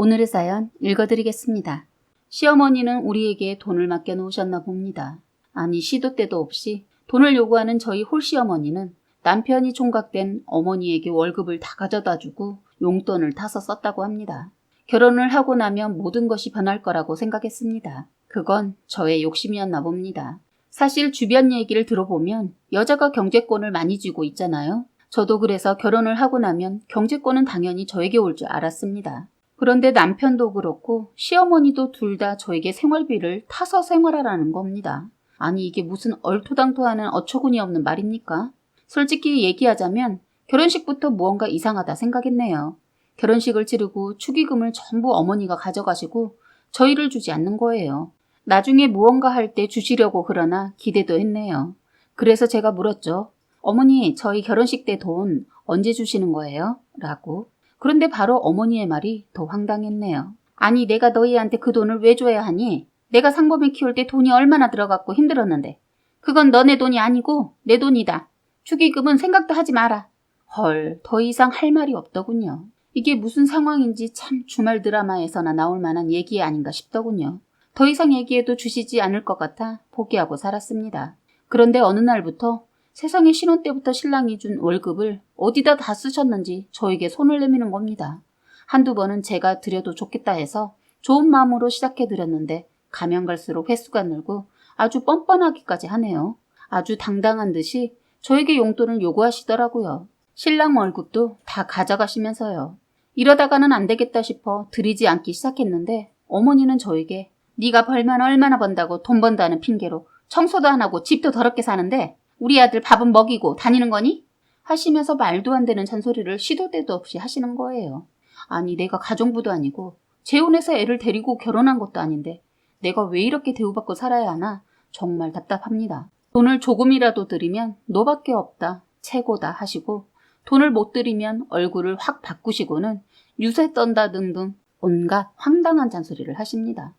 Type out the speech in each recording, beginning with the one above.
오늘의 사연 읽어드리겠습니다. 시어머니는 우리에게 돈을 맡겨 놓으셨나 봅니다. 아니 시도 때도 없이 돈을 요구하는 저희 홀시어머니는 남편이 총각된 어머니에게 월급을 다 가져다 주고 용돈을 타서 썼다고 합니다. 결혼을 하고 나면 모든 것이 변할 거라고 생각했습니다. 그건 저의 욕심이었나 봅니다. 사실 주변 얘기를 들어보면 여자가 경제권을 많이 쥐고 있잖아요. 저도 그래서 결혼을 하고 나면 경제권은 당연히 저에게 올 줄 알았습니다. 그런데 남편도 그렇고 시어머니도 둘 다 저에게 생활비를 타서 생활하라는 겁니다. 아니 이게 무슨 얼토당토하는 어처구니 없는 말입니까? 솔직히 얘기하자면 결혼식부터 무언가 이상하다 생각했네요. 결혼식을 치르고 축의금을 전부 어머니가 가져가시고 저희를 주지 않는 거예요. 나중에 무언가 할 때 주시려고 그러나 기대도 했네요. 그래서 제가 물었죠. 어머니, 저희 결혼식 때 돈 언제 주시는 거예요? 라고. 그런데 바로 어머니의 말이 더 황당했네요. 아니, 내가 너희한테 그 돈을 왜 줘야 하니? 내가 상범을 키울 때 돈이 얼마나 들어갔고 힘들었는데. 그건 너네 돈이 아니고 내 돈이다. 축의금은 생각도 하지 마라. 헐, 더 이상 할 말이 없더군요. 이게 무슨 상황인지 참 주말 드라마에서나 나올 만한 얘기 아닌가 싶더군요. 더 이상 얘기해도 주시지 않을 것 같아 포기하고 살았습니다. 그런데 어느 날부터 세상에 신혼 때부터 신랑이 준 월급을 어디다 다 쓰셨는지 저에게 손을 내미는 겁니다. 한두 번은 제가 드려도 좋겠다 해서 좋은 마음으로 시작해 드렸는데 가면 갈수록 횟수가 늘고 아주 뻔뻔하기까지 하네요. 아주 당당한 듯이 저에게 용돈을 요구하시더라고요. 신랑 월급도 다 가져가시면서요. 이러다가는 안 되겠다 싶어 드리지 않기 시작했는데 어머니는 저에게 네가 벌면 얼마나 번다고 돈 번다는 핑계로 청소도 안 하고 집도 더럽게 사는데 우리 아들 밥은 먹이고 다니는 거니? 하시면서 말도 안 되는 잔소리를 시도 때도 없이 하시는 거예요. 아니 내가 가정부도 아니고 재혼해서 애를 데리고 결혼한 것도 아닌데 내가 왜 이렇게 대우받고 살아야 하나 정말 답답합니다. 돈을 조금이라도 드리면 너밖에 없다, 최고다 하시고 돈을 못 드리면 얼굴을 확 바꾸시고는 유세 떤다 등등 온갖 황당한 잔소리를 하십니다.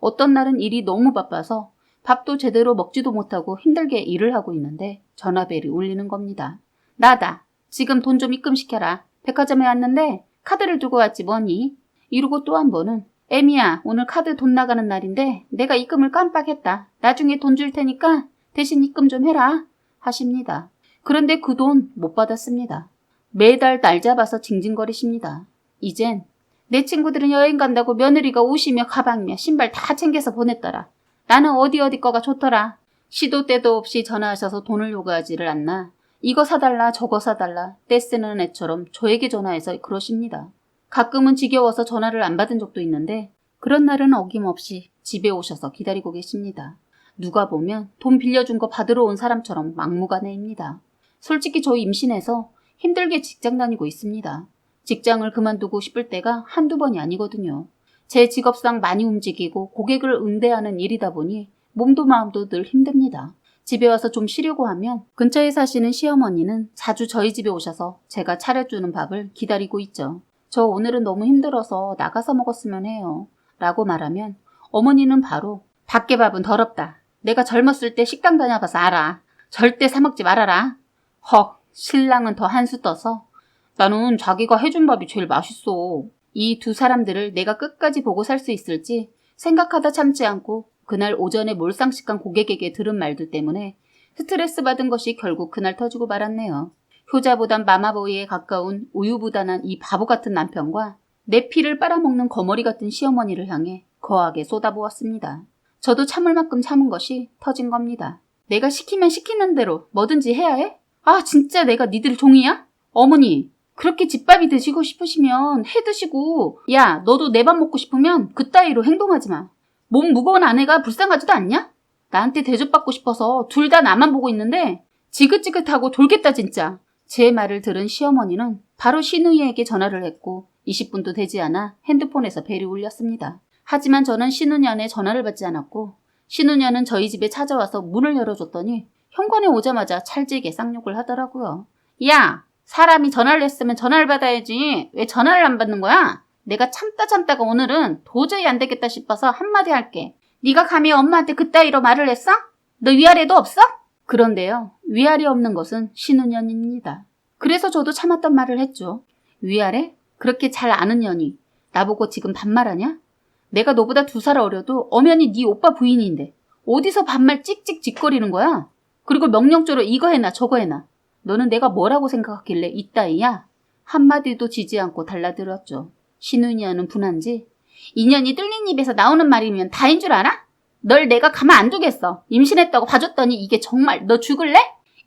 어떤 날은 일이 너무 바빠서 밥도 제대로 먹지도 못하고 힘들게 일을 하고 있는데 전화벨이 울리는 겁니다. 나다. 지금 돈 좀 입금시켜라. 백화점에 왔는데 카드를 두고 왔지 뭐니? 이러고 또 한 번은 애미야 오늘 카드 돈 나가는 날인데 내가 입금을 깜빡했다. 나중에 돈 줄 테니까 대신 입금 좀 해라. 하십니다. 그런데 그 돈 못 받았습니다. 매달 날 잡아서 징징거리십니다. 이젠 내 친구들은 여행 간다고 며느리가 옷이며 가방이며 신발 다 챙겨서 보냈더라. 나는 어디 어디 거가 좋더라. 시도 때도 없이 전화하셔서 돈을 요구하지를 않나. 이거 사달라 저거 사달라 떼쓰는 애처럼 저에게 전화해서 그러십니다. 가끔은 지겨워서 전화를 안 받은 적도 있는데 그런 날은 어김없이 집에 오셔서 기다리고 계십니다. 누가 보면 돈 빌려준 거 받으러 온 사람처럼 막무가내입니다. 솔직히 저 임신해서 힘들게 직장 다니고 있습니다. 직장을 그만두고 싶을 때가 한두 번이 아니거든요. 제 직업상 많이 움직이고 고객을 응대하는 일이다 보니 몸도 마음도 늘 힘듭니다. 집에 와서 좀 쉬려고 하면 근처에 사시는 시어머니는 자주 저희 집에 오셔서 제가 차려주는 밥을 기다리고 있죠. 저 오늘은 너무 힘들어서 나가서 먹었으면 해요. 라고 말하면 어머니는 바로 밖에 밥은 더럽다. 내가 젊었을 때 식당 다녀봐서 알아. 절대 사먹지 말아라. 헉, 신랑은 더 한수 떠서 나는 자기가 해준 밥이 제일 맛있어. 이 두 사람들을 내가 끝까지 보고 살 수 있을지 생각하다 참지 않고 그날 오전에 몰상식한 고객에게 들은 말들 때문에 스트레스 받은 것이 결국 그날 터지고 말았네요. 효자보단 마마보이에 가까운 우유부단한 이 바보 같은 남편과 내 피를 빨아먹는 거머리 같은 시어머니를 향해 거하게 쏟아부었습니다. 저도 참을 만큼 참은 것이 터진 겁니다. 내가 시키면 시키는 대로 뭐든지 해야 해? 아 진짜 내가 니들 종이야? 어머니 그렇게 집밥이 드시고 싶으시면 해 드시고 야 너도 내 밥 먹고 싶으면 그따위로 행동하지 마. 몸 무거운 아내가 불쌍하지도 않냐? 나한테 대접받고 싶어서 둘 다 나만 보고 있는데 지긋지긋하고 돌겠다 진짜. 제 말을 들은 시어머니는 바로 신우이에게 전화를 했고 20분도 되지 않아 핸드폰에서 벨이 울렸습니다. 하지만 저는 신우년의 전화를 받지 않았고 신우년은 저희 집에 찾아와서 문을 열어줬더니 현관에 오자마자 찰지게 쌍욕을 하더라고요. 야 사람이 전화를 했으면 전화를 받아야지 왜 전화를 안 받는 거야? 내가 참다 참다가 오늘은 도저히 안 되겠다 싶어서 한마디 할게. 네가 감히 엄마한테 그따위로 말을 했어? 너 위아래도 없어? 그런데요. 위아래 없는 것은 신우년입니다. 그래서 저도 참았던 말을 했죠. 위아래? 그렇게 잘 아는 년이 나보고 지금 반말하냐? 내가 너보다 두 살 어려도 엄연히 네 오빠 부인인데 어디서 반말 찍찍 짓거리는 거야? 그리고 명령조로 이거 해놔 저거 해놔. 너는 내가 뭐라고 생각하길래 이따위야? 한마디도 지지 않고 달라들었죠. 신우이냐는 분한지 인연이 뚫린 입에서 나오는 말이면 다인 줄 알아? 널 내가 가만 안 두겠어. 임신했다고 봐줬더니 이게 정말 너 죽을래?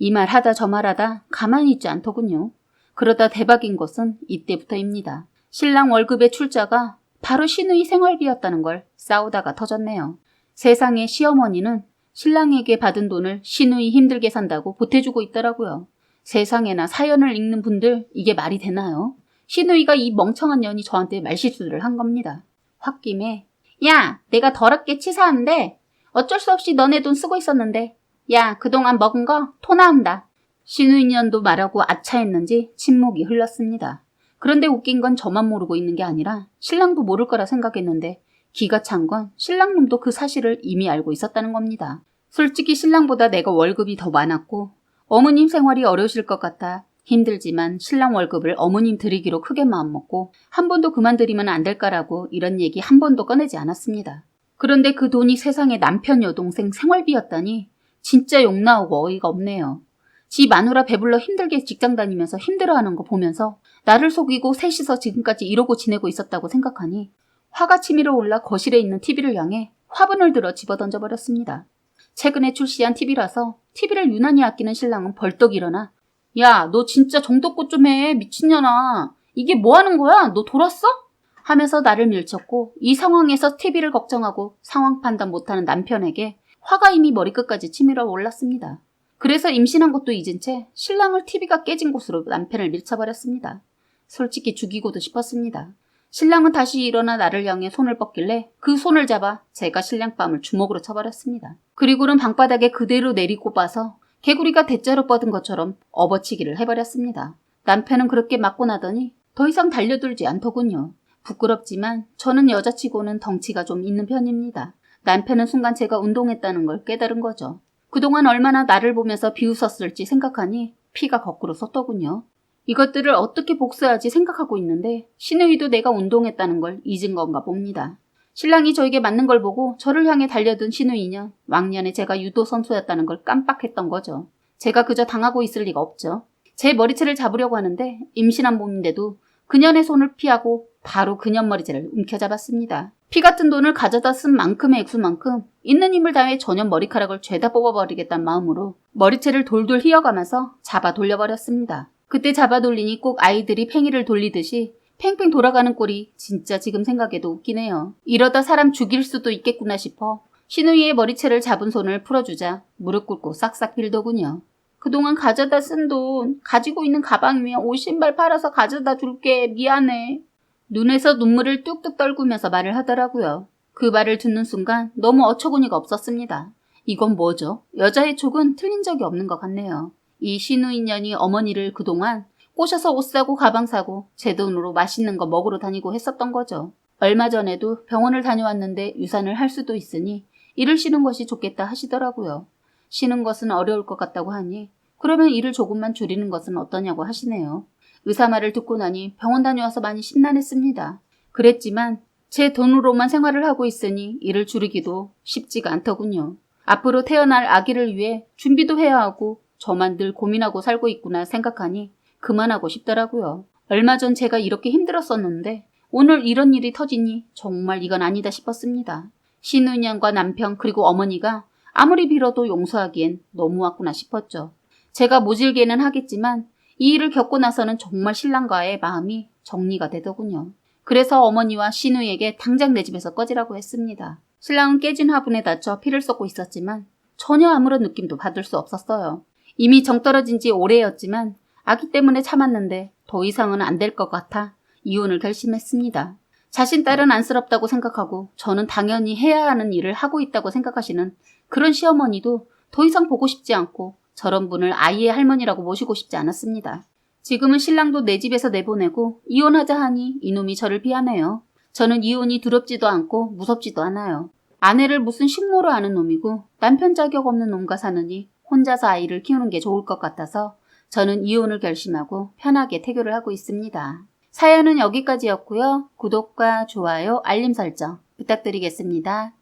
이 말 하다 저 말 하다 가만히 있지 않더군요. 그러다 대박인 것은 이때부터입니다. 신랑 월급의 출자가 바로 신우이 생활비였다는 걸 싸우다가 터졌네요. 세상에 시어머니는 신랑에게 받은 돈을 신우이 힘들게 산다고 보태주고 있더라고요. 세상에나 사연을 읽는 분들 이게 말이 되나요? 신우이가 이 멍청한 년이 저한테 말실수를 한 겁니다. 홧김에 야 내가 더럽게 치사한데 어쩔 수 없이 너네 돈 쓰고 있었는데 야 그동안 먹은 거 토 나온다. 신우이 년도 말하고 아차했는지 침묵이 흘렀습니다. 그런데 웃긴 건 저만 모르고 있는 게 아니라 신랑도 모를 거라 생각했는데 기가 찬 건 신랑놈도 그 사실을 이미 알고 있었다는 겁니다. 솔직히 신랑보다 내가 월급이 더 많았고 어머님 생활이 어려우실 것 같아 힘들지만 신랑 월급을 어머님 드리기로 크게 마음먹고 한 번도 그만 드리면 안 될까라고 이런 얘기 한 번도 꺼내지 않았습니다. 그런데 그 돈이 세상에 남편 여동생 생활비였다니 진짜 욕 나오고 어이가 없네요. 지 마누라 배불러 힘들게 직장 다니면서 힘들어하는 거 보면서 나를 속이고 셋이서 지금까지 이러고 지내고 있었다고 생각하니 화가 치밀어 올라 거실에 있는 TV를 향해 화분을 들어 집어던져 버렸습니다. 최근에 출시한 TV라서 TV를 유난히 아끼는 신랑은 벌떡 일어나 야, 너 진짜 정도껏 좀 해. 미친년아. 이게 뭐 하는 거야? 너 돌았어? 하면서 나를 밀쳤고 이 상황에서 TV를 걱정하고 상황 판단 못하는 남편에게 화가 이미 머리끝까지 치밀어 올랐습니다. 그래서 임신한 것도 잊은 채 신랑을 TV가 깨진 곳으로 남편을 밀쳐버렸습니다. 솔직히 죽이고도 싶었습니다. 신랑은 다시 일어나 나를 향해 손을 뻗길래 그 손을 잡아 제가 신랑 뺨을 주먹으로 쳐버렸습니다. 그리고는 방바닥에 그대로 내리고 봐서 개구리가 대자로 뻗은 것처럼 업어치기를 해버렸습니다. 남편은 그렇게 맞고 나더니 더 이상 달려들지 않더군요. 부끄럽지만 저는 여자치고는 덩치가 좀 있는 편입니다. 남편은 순간 제가 운동했다는 걸 깨달은 거죠. 그동안 얼마나 나를 보면서 비웃었을지 생각하니 피가 거꾸로 섰더군요. 이것들을 어떻게 복수하지 생각하고 있는데 신우이도 내가 운동했다는 걸 잊은 건가 봅니다. 신랑이 저에게 맞는 걸 보고 저를 향해 달려든 신우이는 왕년에 제가 유도 선수였다는 걸 깜빡했던 거죠. 제가 그저 당하고 있을 리가 없죠. 제 머리채를 잡으려고 하는데 임신한 몸인데도 그년의 손을 피하고 바로 그년 머리채를 움켜잡았습니다. 피 같은 돈을 가져다 쓴 만큼의 액수만큼 있는 힘을 다해 전년 머리카락을 죄다 뽑아버리겠다는 마음으로 머리채를 돌돌 휘어가면서 잡아 돌려버렸습니다. 그때 잡아 돌리니 꼭 아이들이 팽이를 돌리듯이 팽팽 돌아가는 꼴이 진짜 지금 생각해도 웃기네요. 이러다 사람 죽일 수도 있겠구나 싶어 신우이의 머리채를 잡은 손을 풀어주자 무릎 꿇고 싹싹 빌더군요. 그동안 가져다 쓴 돈 가지고 있는 가방이면 옷 신발 팔아서 가져다 줄게 미안해. 눈에서 눈물을 뚝뚝 떨구면서 말을 하더라고요. 그 말을 듣는 순간 너무 어처구니가 없었습니다. 이건 뭐죠? 여자의 촉은 틀린 적이 없는 것 같네요. 이 신우인년이 어머니를 그동안 꼬셔서 옷 사고 가방 사고 제 돈으로 맛있는 거 먹으러 다니고 했었던 거죠. 얼마 전에도 병원을 다녀왔는데 유산을 할 수도 있으니 일을 쉬는 것이 좋겠다 하시더라고요. 쉬는 것은 어려울 것 같다고 하니 그러면 일을 조금만 줄이는 것은 어떠냐고 하시네요. 의사 말을 듣고 나니 병원 다녀와서 많이 심란했습니다. 그랬지만 제 돈으로만 생활을 하고 있으니 일을 줄이기도 쉽지가 않더군요. 앞으로 태어날 아기를 위해 준비도 해야 하고 저만 늘 고민하고 살고 있구나 생각하니 그만하고 싶더라고요. 얼마 전 제가 이렇게 힘들었었는데 오늘 이런 일이 터지니 정말 이건 아니다 싶었습니다. 신은양과 남편 그리고 어머니가 아무리 빌어도 용서하기엔 너무 왔구나 싶었죠. 제가 모질게는 하겠지만 이 일을 겪고 나서는 정말 신랑과의 마음이 정리가 되더군요. 그래서 어머니와 신우에게 당장 내 집에서 꺼지라고 했습니다. 신랑은 깨진 화분에 다쳐 피를 쏟고 있었지만 전혀 아무런 느낌도 받을 수 없었어요. 이미 정 떨어진 지 오래였지만 아기 때문에 참았는데 더 이상은 안 될 것 같아 이혼을 결심했습니다. 자신 딸은 안쓰럽다고 생각하고 저는 당연히 해야 하는 일을 하고 있다고 생각하시는 그런 시어머니도 더 이상 보고 싶지 않고 저런 분을 아이의 할머니라고 모시고 싶지 않았습니다. 지금은 신랑도 내 집에서 내보내고 이혼하자 하니 이놈이 저를 비하네요. 저는 이혼이 두렵지도 않고 무섭지도 않아요. 아내를 무슨 식모로 아는 놈이고 남편 자격 없는 놈과 사느니 혼자서 아이를 키우는 게 좋을 것 같아서 저는 이혼을 결심하고 편하게 태교를 하고 있습니다. 사연은 여기까지였고요. 구독과 좋아요, 알림 설정 부탁드리겠습니다.